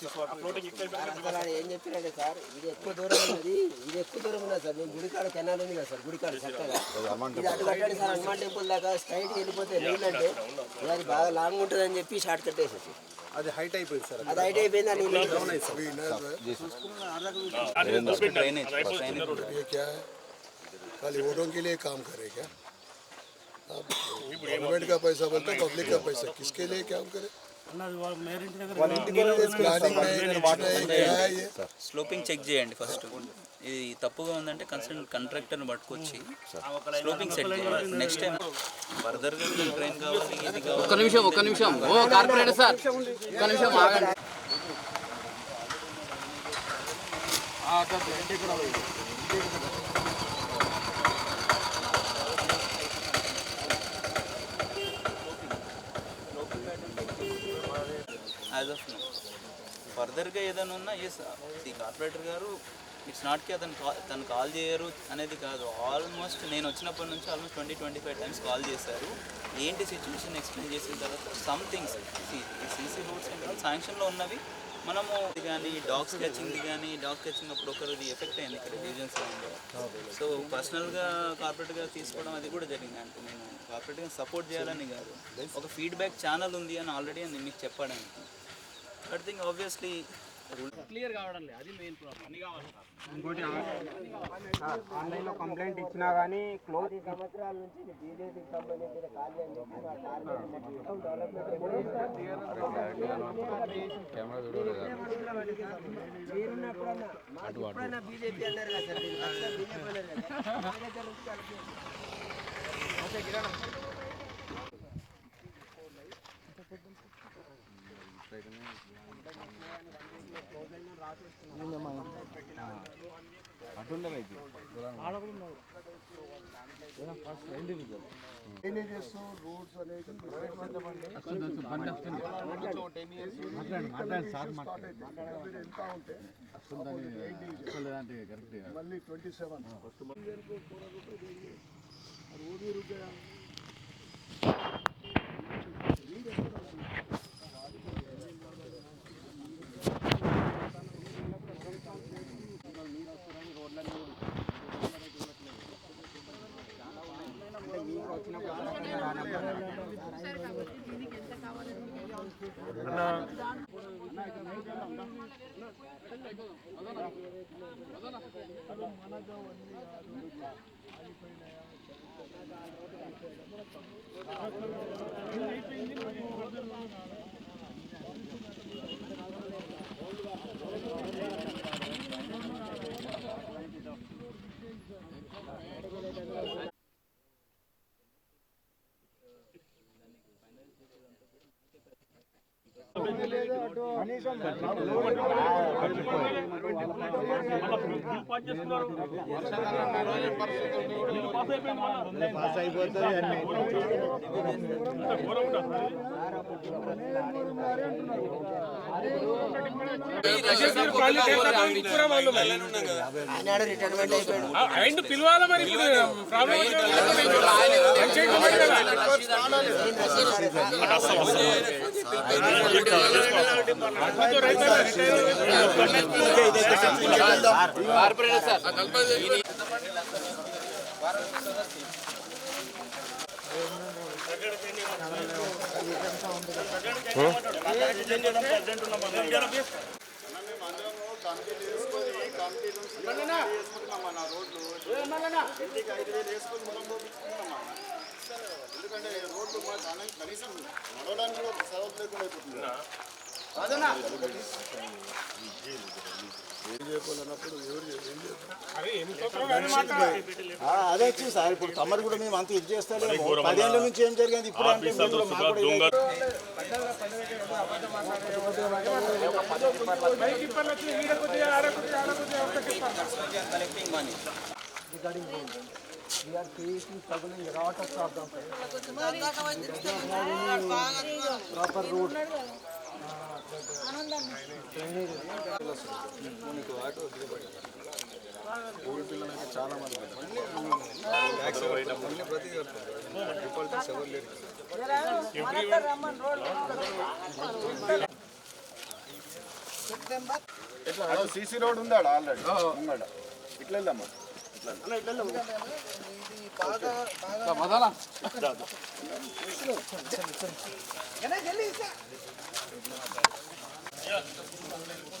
అసలు ఆయన ఏం చెప్పినంటే సార్ ఇది ఎక్కువ దూరం ఉన్నది ఇది ఎక్కువ దూరం ఉన్నది సార్ మేము గుడికాడ కెనాల్ ఉంది కదా సార్ గుడికాడ చక్కగా ఇది అటు కట్టండి సార్ హనుమాన్ టెంపుల్ దాకా స్ట్రైట్ వెళ్ళిపోతే నీళ్ళు అంటే ఇది అది బాగా లాంగ్ ఉంటుంది అని చెప్పి షార్ట్ కట్ వేసేసి అది హైట్ అయిపోయింది సార్ అది హైట్ అయిపోయింది అని ये क्या है खाली वोटों के लिए काम करे क्या आप गवर्नमेंट का पैसा बोलते पब्लिक का पैसा किसके लिए काम करे స్లోపింగ్ చెక్ చేయండి ఫస్ట్ ఇది తప్పుగా ఉందంటే కన్సల్ట్ కాంట్రాక్టర్ని పట్టుకొచ్చి స్లోపింగ్ సెట్ చేయాలి నెక్స్ట్ టైం ఫర్దర్ ట్రైన్ కావాలి ఇది ఒక నిమిషం ఒక నిమిషం. ఓ కార్పొరేటర్ సార్. ఒక నిమిషం ఆగండి. ఆ యాజ్ ఆఫ్ ఫర్దర్గా ఏదైనా ఉన్నా ఎస్ ది కార్పొరేటర్ గారు ఇట్స్ నాట్కి అతను కాల్ తను కాల్ చేయరు అనేది కాదు. ఆల్మోస్ట్ నేను వచ్చినప్పటి నుంచి almost twenty twenty five times call చేశారు. ఏంటి సిచ్యువేషన్ ఎక్స్ప్లెయిన్ చేసిన తర్వాత some things CC roads and శాంక్షన్లో ఉన్నవి? మనము ఇది కానీ డాగ్ స్కెచింగ్ది కానీ డాగ్ స్కెచింగ్ అప్పుడు ఒకరిది ఎఫెక్ట్ అయింది ఇక్కడ డివిజన్స్ సో పర్సనల్గా కార్పొరేట్గా తీసుకోవడం అది కూడా జరిగింది. అంటే నేను కార్పొరేట్గా సపోర్ట్ చేయాలని కాదు. ఒక ఫీడ్బ్యాక్ ఛానల్ ఉంది అని ఆల్రెడీ నేను మీకు చెప్పడానికి బట్ థింక్ ఆబ్వియస్లీ క్లియర్ కావడం లేదు. అది మెయిన్ ప్రాబ్లం అన్ని కావాలి ఆన్లైన్లో కంప్లైంట్ ఇచ్చినా కానీ క్లోజ్ సంవత్సరాల నుంచి బీజేపీకి సంబంధించిన మీరున్నప్పుడన్నా బీజేపీ అన్నారు కదా సార్ బీజేపీ అన్నారు కదా మా దగ్గర నుంచి కలిపి డ్రైనేజెస్ రోడ్స్ అనేది ఎంత ఉంటే మళ్ళీ ట్వంటీ సెవెన్. అన్న పాస్ అయిపోతుంది అన్ని అయిపోయాడు ఆయన పిలవాలి మరి కార్పొరేటర్ సార్ తీసుకొని ఇంటికి ఐదు వేలు వేసుకొని మనం పోపించుకున్నాం ఎందుకంటే రోడ్లు మా కనీసం నడవడానికి కూడా ఒక లేకుండా అయిపోతుంది అదే సార్ ఇప్పుడు తమరు కూడా మేము అంత ఇది చేస్తాలేము. పదేళ్ళ నుంచి ఏం జరిగింది? ఇప్పుడు అంటే. We are struggling a lot of problems. Proper road. ఊరి పిల్లలకి చాలా మంది అన్ని ప్రతి డిపాలిటిక్స్ ఎవరు లేరు ఎట్లా సీసీ రోడ్ ఉందా ఆల్రెడీ ముంగడ ఇట్లా వెళ్దామా Gracias.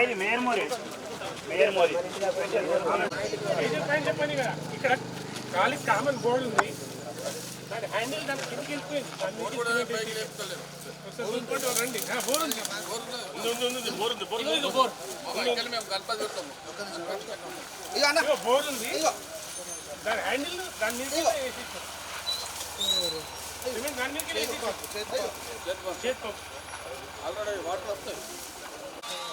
వెనక మేజర్ పాయింట్ చెప్పండి కదా ఇక్కడ గాలి కామన్ బోర్డు ఉంది. దాని హ్యాండిల్ దాని కిందకి వెళ్ళిపోయింది. రండి. ఆ, బోర్ ఉంది. బోర్ ఉంది బోర్ ఉంది, బోర్ బోర్ ఉంది దాని హ్యాండిల్ దాని మీద వేసేసాం సిమెంట్ దాని మీద వేసేసాం చేతి పంప్.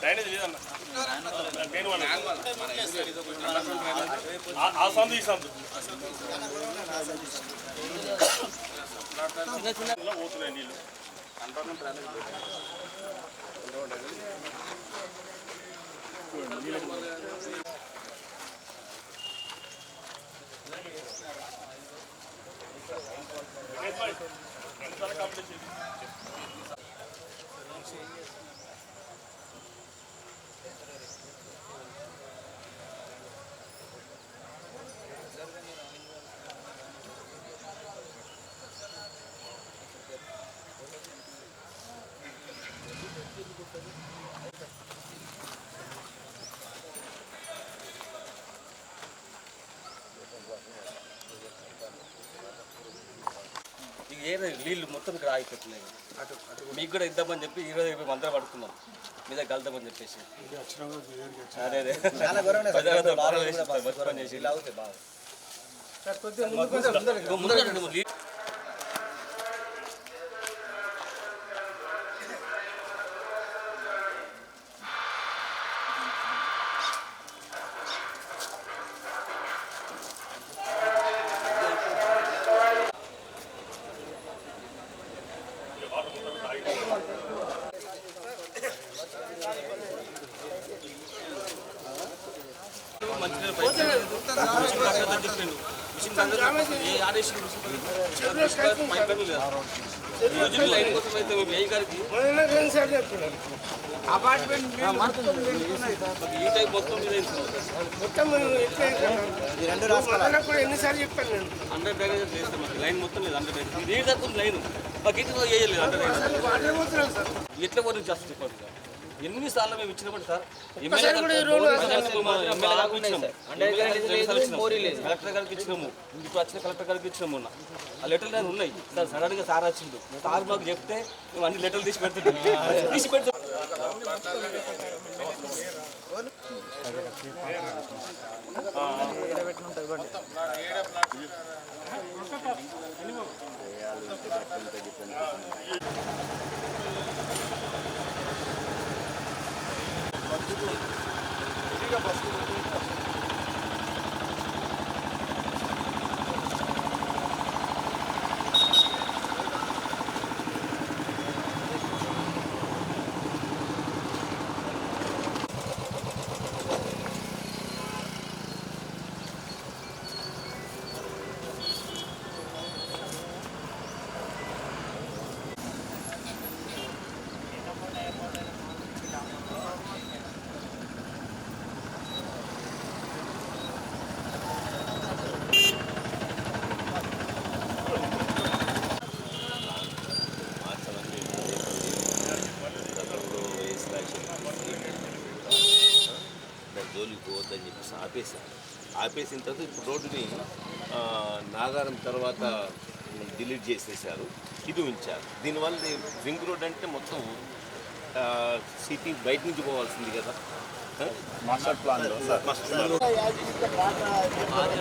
డ్రైనేజ్ లేదన్న నేను ఆ- సందు ఈ సందు ఇలా పోతున్నాయి నీళ్ళు. ఇక ఏ నీళ్ళు మొత్తం ఇక్కడ ఆగిపోతున్నాయి. మీకు కూడా ఇద్దామని చెప్పి ఈరోజు రేపు అందరం పడుకున్నాం. మీద కలుద్దామని చెప్పేసి. అదే అదే. చేసి ఇలా అవుతాయి బాగా ఇంకో ముందర సార్ చెప్పిండు మిషన్ దగ్గర ఏ ఆదేశం పైప్ లైన్ లేదు రోజు లైన్ కోసం అయితే మీ ఏ గారికి అపార్ట్మెంట్ ఈ టైప్ మొత్తం మీద కూడా ఎన్నిసార్లు చెప్పాను నేను. చేస్తాం లైన్ మొత్తం లేదు తక్కువ లైన్. మాకు వేయలేదు ఎట్లా పోతుంది చేస్తుంది చెప్పండి సార్. ఎన్నిసార్లు మేము ఇచ్చినప్పుడు సార్. కలెక్టర్ గారికి ఇచ్చినాము. ఇప్పుడు వచ్చిన కలెక్టర్ గారికి ఇచ్చినాము మొన్న ఆ లెటర్లు నేను ఉన్నాయి. సార్ సడన్గా సార్ వచ్చిండు. సార్ మాకు చెప్తే మేము అన్ని లెటర్లు తీసి పెడుతున్నాం తీసి పెడుతున్నాం దాని జోలికి పోవద్దని చెప్పేసి ఆపేశాను ఆపేసిన తర్వాత ఇప్పుడు రోడ్డుని ఆ, నాగారం తర్వాత డిలీట్ చేసేసారు ఇది ఉంచారు. దీనివల్ల రింగ్ రోడ్ అంటే మొత్తం ఆ, సిటీ బయట నుంచి పోవాల్సింది కదా? మాస్టర్ ప్లాన్లో అదే